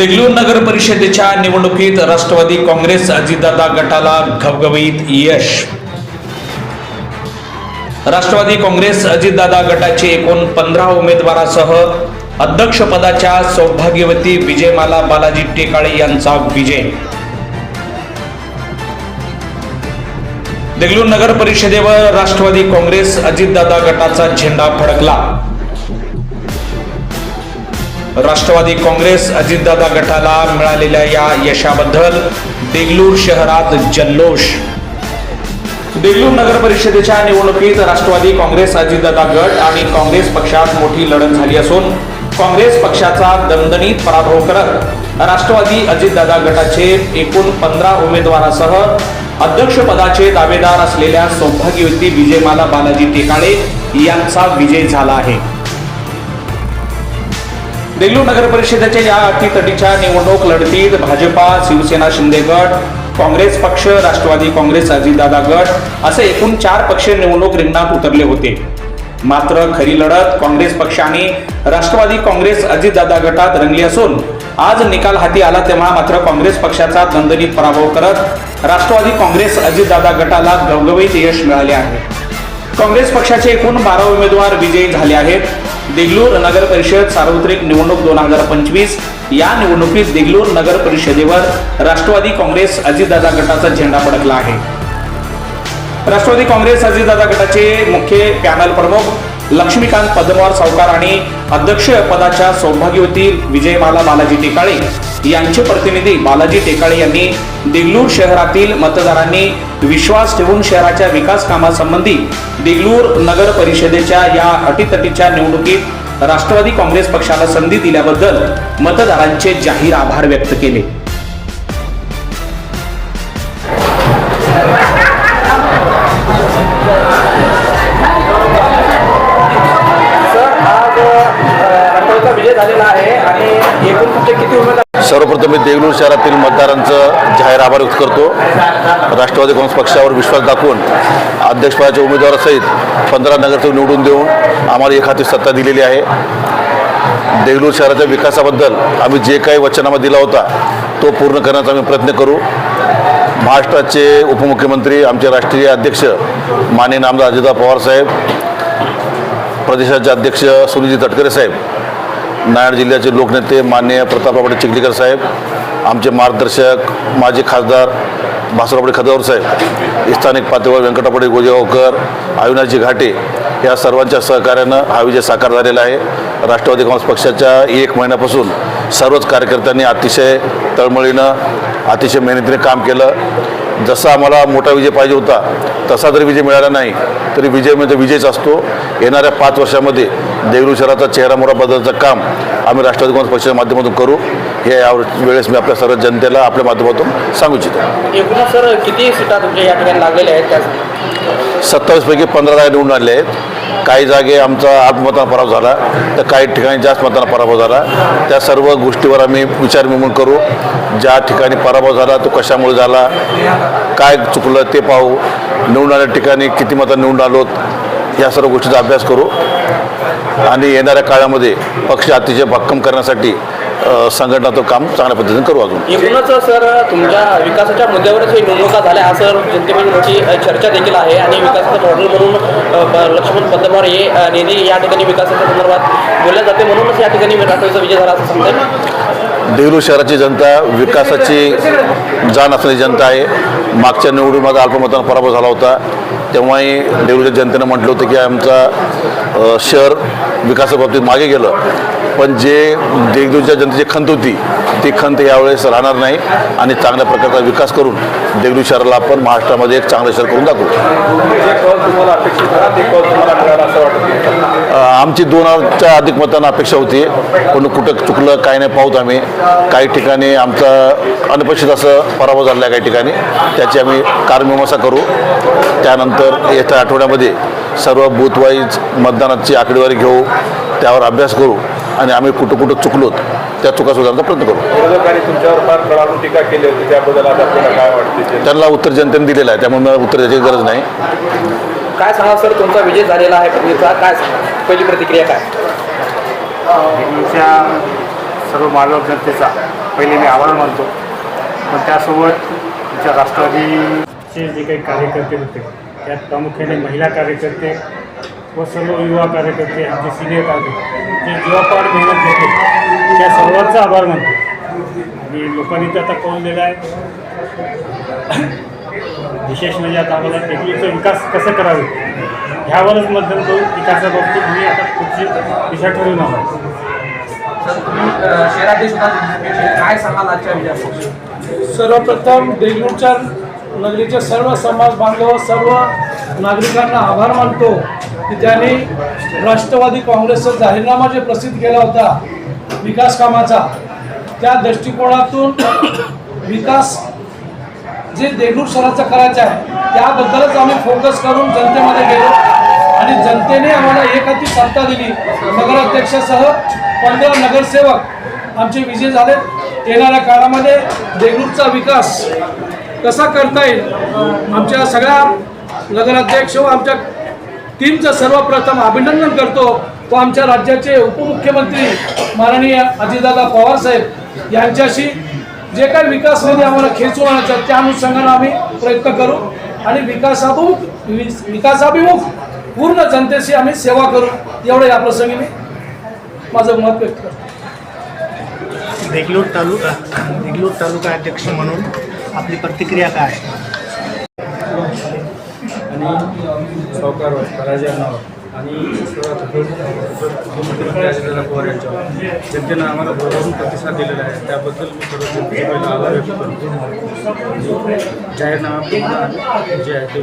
देगलूर नगर परिषदेच्या निवडणुकीत राष्ट्रवादी काँग्रेस अजितदादा गटाला घवघवीत यश. राष्ट्रवादी काँग्रेस अजितदादा गटाचे एकूण पंधरा उमेदवारासह अध्यक्षपदाच्या सौभाग्यवती विजयमाला बालाजी टेकाळे यांचा विजय. देगलूर नगर परिषदेवर राष्ट्रवादी काँग्रेस अजितदादा गटाचा झेंडा फडकला. राष्ट्रवादी काँग्रेस अजितदादा गटाला मिळालेल्या या यशाबद्दल देगलूर शहरात जल्लोष. देगलूर नगर परिषदेच्या निवडणुकीत राष्ट्रवादी काँग्रेस अजितदादा गट आणि काँग्रेस पक्षात मोठी लढत झाली असून काँग्रेस पक्षाचा दणदणीत पराभव करत राष्ट्रवादी अजितदादा गटाचे एकूण पंधरा उमेदवारासह अध्यक्षपदाचे दावेदार असलेल्या सौभाग्यवती विजयमाला बालाजी टेकाळे यांचा विजय झाला आहे. देगलूर नगर परिषदेच्या या अटीतटीच्या निवडणूक लढतीत भाजपा शिवसेना शिंदे गट काँग्रेस पक्ष राष्ट्रवादी काँग्रेस अजितदादा गट असे एकूण चार पक्ष निवडणूक रिंगणात उतरले होते. मात्र खरी लढत काँग्रेस पक्ष आणि राष्ट्रवादी काँग्रेस अजितदादा गटात रंगली असून आज निकाल हाती आला तेव्हा मात्र काँग्रेस पक्षाचा दणदणीत पराभव करत राष्ट्रवादी काँग्रेस अजितदादा गटाला गवगवीत यश मिळाले आहे. काँग्रेस पक्षाचे एकूण बारा उमेदवार विजयी झाले आहेत. देगलूर नगर परिषद सार्वत्रिक निवडणूक दोन हजार पंचवीस. या निवडणुकीत देगलूर नगर परिषदेवर राष्ट्रवादी काँग्रेस अजितदादा गटाचा झेंडा फडकला आहे. राष्ट्रवादी काँग्रेस अजितदादा गटाचे मुख्य पॅनल प्रमुख लक्ष्मीकांत पद्मवार सावकार आणि अध्यक्ष पदाच्या सौभाग्यवती विजयमाला बालाजी टेकाळे. यांचे प्रतिनिधी बालाजी टेकाळे यांनी देगलूर शहरातील मतदारांनी विश्वास ठेवून शहराच्या विकास कामासंबंधी देगलूर नगर परिषदेच्या या अटीतटीच्या निवडणुकीत राष्ट्रवादी काँग्रेस पक्षाला संधी दिल्याबद्दल मतदारांचे जाहीर आभार व्यक्त केले. विजय झालेला आहे आणि एकूण तुमचे किती उमेदवार सर्वप्रथम मी देगलूर शहरातील मतदारांचं जाहीर आभार व्यक्त करतो. राष्ट्रवादी काँग्रेस पक्षावर विश्वास दाखवून अध्यक्षपदाच्या उमेदवारासहित पंधरा नगरसेवक निवडून देऊन आम्हाला एक हाती सत्ता दिलेली आहे. देगलूर शहराच्या विकासाबद्दल आम्ही जे काही वचनामा दिला होता तो पूर्ण करण्याचा आम्ही प्रयत्न करू. महाराष्ट्राचे उपमुख्यमंत्री आमचे राष्ट्रीय अध्यक्ष माननीय नामदार अजितदादा पवारसाहेब प्रदेशाचे अध्यक्ष सुनीलजी तटकरे साहेब नायड जिल्ह्याचे लोकनेते माननीय प्रतापराव चिखलीकर साहेब आमचे मार्गदर्शक माजी खासदार भासरापडे खदावर साहेब स्थानिक पातळीवर व्यंकटापडे गोजेगावकर अविनाशजी घाटे या सर्वांच्या सहकार्यानं हा विजय साकार झालेला आहे. राष्ट्रवादी काँग्रेस पक्षाच्या एक महिन्यापासून सर्वच कार्यकर्त्यांनी अतिशय तळमळीनं अतिशय मेहनतीने काम केलं. जसा आम्हाला मोठा विजय पाहिजे होता तसा जरी विजय मिळाला नाही तरी विजय म्हणजे विजयच असतो. येणाऱ्या पाच वर्षामध्ये देगलूर शहराचा चेहरा मोहरा बदलचं काम आम्ही राष्ट्रवादी काँग्रेस पक्षाच्या माध्यमातून करू. हे या वेळेस मी आपल्या सर्व जनतेला आपल्या माध्यमातून सांगू इच्छितो. एकूण सर किती सीटा तुमच्या या ठिकाणी लागलेल्या आहेत? त्या सत्तावीसपैकी पंधरा जागा निवडून आले आहेत. काही जागे आमचा आत्ममतानं पराभव झाला तर काही ठिकाणी जास्त मतानं पराभव झाला. त्या सर्व गोष्टीवर आम्ही विचारविमून करू. ज्या ठिकाणी पराभव झाला तो कशामुळे झाला काय चुकलं ते पाहू. निवडून आल्या ठिकाणी किती मतं निवडून आलोत या सर्व गोष्टीचा अभ्यास करू. आणि येणाऱ्या काळामध्ये पक्ष अतिशय भक्कम करण्यासाठी अ, संघटनाचं काम चांगल्या पद्धतीने करू अजून. एकूणच सर तुमच्या विकासाच्या मुद्द्यावरच ही निवडणुका झाल्या? असं जनतेमध्ये मोठी अ, चर्चा देखील आहे आणि विकासाचं धोरण म्हणून लक्ष्मण पद्मवार हे नेहमी या ठिकाणी विकासाच्या संदर्भात बोलल्या जाते. म्हणूनच या ठिकाणी राष्ट्रवादीचा विजय झाला असं समजेल देगलूर शहराची जनता विकासाची जाण असलेली जनता आहे. मागच्या निवडून माझा अल्पमतानं पराभव झाला होता. तेव्हाही देगलूरच्या जनतेनं म्हटलं होतं की आमचा शहर विकासाबाबतीत मागे गेलं. पण जे देगलूरच्या जनतेची खंत होती ती खंत यावेळेस राहणार नाही आणि चांगल्या प्रकारचा विकास करून देगलूर शहराला आपण महाराष्ट्रामध्ये एक चांगलं शहर करून दाखवू. आमची दोन हजारच्या अधिक मतांना अपेक्षा होती. पण कुठं चुकलं काय नाही पाहूत आम्ही. काही ठिकाणी आमचा अनपेक्षित असं पराभव झालेला आहे काही ठिकाणी. त्याची आम्ही कारमीमांसा करू. त्यानंतर येत्या आठवड्यामध्ये सर्व बूथ वाईज मतदानाची आकडेवारी घेऊ त्यावर अभ्यास करू आणि आम्ही कुठं कुठं चुकलोत त्या चुका सुधारण्याचा प्रयत्न करू. विरोधकांनी तुमच्यावर फार कळावून टीका केली होती त्याबद्दल आता आपल्याला काय वाटते त्यांना उत्तर जनतेने दिलेलं आहे त्यामुळे मला उत्तर द्यायची गरज नाही. काय सांगा सर तुमचा विजय झालेला आहे काय सांगा पहिली प्रतिक्रिया काय? सर्व मालक जनतेचा पहिले मी आभार मानतो. पण त्यासोबत आमच्या राष्ट्रवादीचे जे काही कार्यकर्ते होते त्यात प्रामुख्याने महिला कार्यकर्ते व सर्व युवा कार्यकर्ते आमचे सिनियर कार्यकर्ते जे जीवापाड मेहनत घेतली त्या सर्वांचा आभार मानतो. आणि लोकांनी तर आता कळून दिला आहे. विशेष म्हणजे आता आम्हाला टेक्निकचा विकास कसं करावे ह्यावरच मतदान करून विकासाबाबतीत मी आता पुढची दिशा ठरवून आहोत शहराध्यक्ष काय सर्वप्रथम देगलूरच्या नगरीचे सर्व समाज बांधव सर्व नागरिकांना आभार मानतो की त्यांनी राष्ट्रवादी काँग्रेसचा जाहीरनामा जे प्रसिद्ध केला होता विकास कामाचा त्या दृष्टिकोनातून विकास जे देगलूर शहराचा करायचा आहे त्याबद्दलच आम्ही फोकस करून जनतेमध्ये गेलो आणि जनतेने आम्हाला एक हाती सत्ता दिली. नगराध्यक्षासह पंधरा नगरसेवक आमचे विजय झाले येणाऱ्या काळामध्ये देगलूरचा विकास कसा करता येईल? आमच्या सगळ्या नगराध्यक्ष व आमच्या टीमचं सर्वप्रथम अभिनंदन करतो व आमच्या राज्याचे उपमुख्यमंत्री माननीय अजितदादा पवारसाहेब यांच्याशी जे काही विकास निधी आम्हाला खेचून आणायचा त्या अनुषंगानं आम्ही प्रयत्न करू आणि विकासाभिमुख वि- विकासाभिमुख पूर्ण जनतेशी आम्ही सेवा करू. एवढं या प्रसंगी मी माझं मत व्यक्त करतो. देगलूर तालुका देगलूर तालुका अध्यक्ष म्हणून आपली प्रतिक्रिया काय? आणि सावकार पराजयावर आणि मुख्यमंत्री पवार यांच्यावर जनतेनं आम्हाला भरभरून प्रतिसाद दिलेला आहे. त्याबद्दल मी सर्व जनतेचे आभार व्यक्त करतो. जाहीरनामा जे आहे ते